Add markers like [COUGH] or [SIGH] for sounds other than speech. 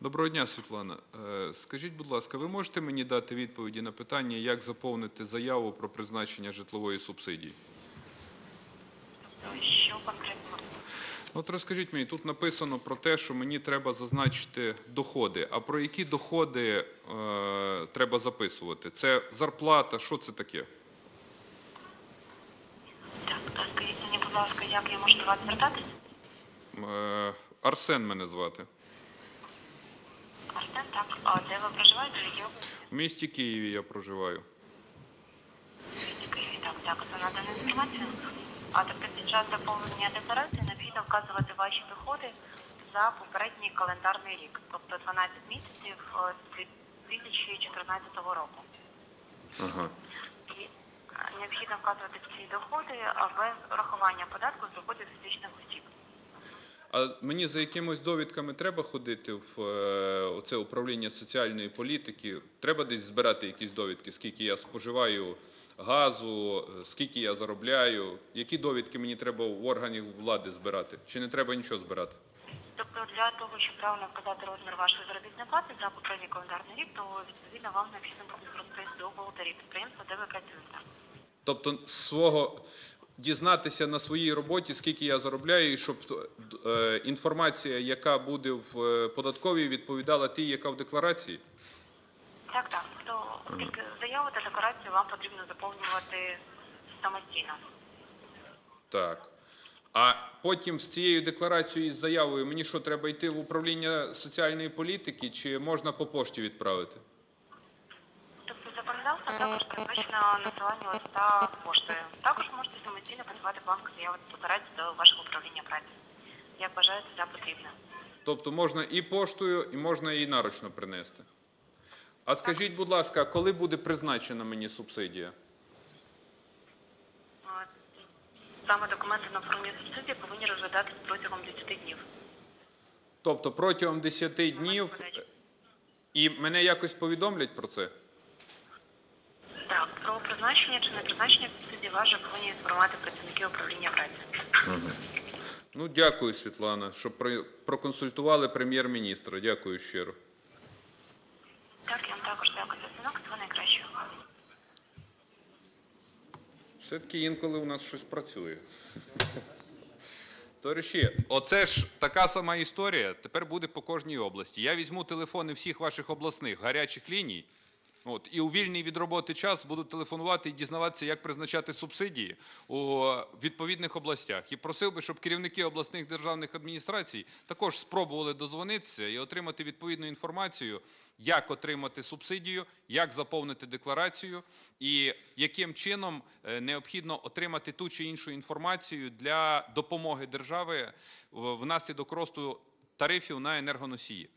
Доброго дня, Світлана. Е, Скажіть, будь ласка, ви можете мені дати відповіді на питання, як заповнити заяву про призначення житлової субсидії? Що конкретно? Ну, От розкажіть мені, тут написано про те, що мені треба зазначити доходи. А про які доходи е, треба записувати? Це зарплата, що це таке? Так, скажіть мені, будь ласка, як я можу до вас звертатись? Е, Арсен мене звати. Арсен, так. А де ви проживаєте? В місті Києві я проживаю. В місті Києві. Так, дякую за надану інформацію. А тобто під час заповнення декларації необхідно вказувати ваші доходи за попередній календарний рік, тобто 12 місяців е, 2014 року. Ага. І е, необхідно вказувати ці доходи а без врахування податку з доходів фізичних осіб. А мені за якимось довідками треба ходити в е, оце управління соціальної політики? Треба десь збирати якісь довідки, скільки я споживаю газу, е, скільки я заробляю, які довідки мені треба в органів влади збирати? Чи не треба нічого збирати? Тобто для того, щоб правильно вказати розмір вашої заробітної плати за попередній календарний рік, то відповідно вам необхідно буде звернутися до бухгалтерії підприємства, де ви працюєте. Тобто свого дізнатися на своїй роботі, скільки я заробляю, і щоб е, інформація, яка буде в е, податковій, відповідала тій, яка в декларації? Так, так. То тільки заяву та декларацію вам потрібно заповнювати самостійно. Так. А потім з цією декларацією і з заявою мені що, треба йти в управління соціальної політики, чи можна по пошті відправити? Тобто законодавством також передбачено насилання листа поштою. Також самостійно подавати бланк заяви декларації до вашого управління праці. Як вважаєте за потрібне. Тобто можна і поштою, і можна і наручно принести. А скажіть, будь ласка, коли буде призначена мені субсидія? Саме документи на оформлення субсидії повинні розглядатись протягом 10 днів. Тобто протягом 10 днів і мене якось повідомлять про це? Так, про призначення чи не призначення же повинні інформувати працівники управління праці. Ну, дякую, Світлана, що проконсультували прем'єр-міністра. Дякую щиро. Так, я вам також дякую за дзвінок, всього найкращого. Все-таки інколи у нас щось працює. [LAUGHS] Товариші, оце ж така сама історія. Тепер буде по кожній області. Я візьму телефони всіх ваших обласних гарячих ліній. От, і у вільний від роботи час буду телефонувати і дізнаватися, як призначати субсидії у відповідних областях. І просив би, щоб керівники обласних державних адміністрацій також спробували дозвонитися і отримати відповідну інформацію, як отримати субсидію, як заповнити декларацію, і яким чином е, необхідно отримати ту чи іншу інформацію для допомоги держави внаслідок росту тарифів на енергоносії.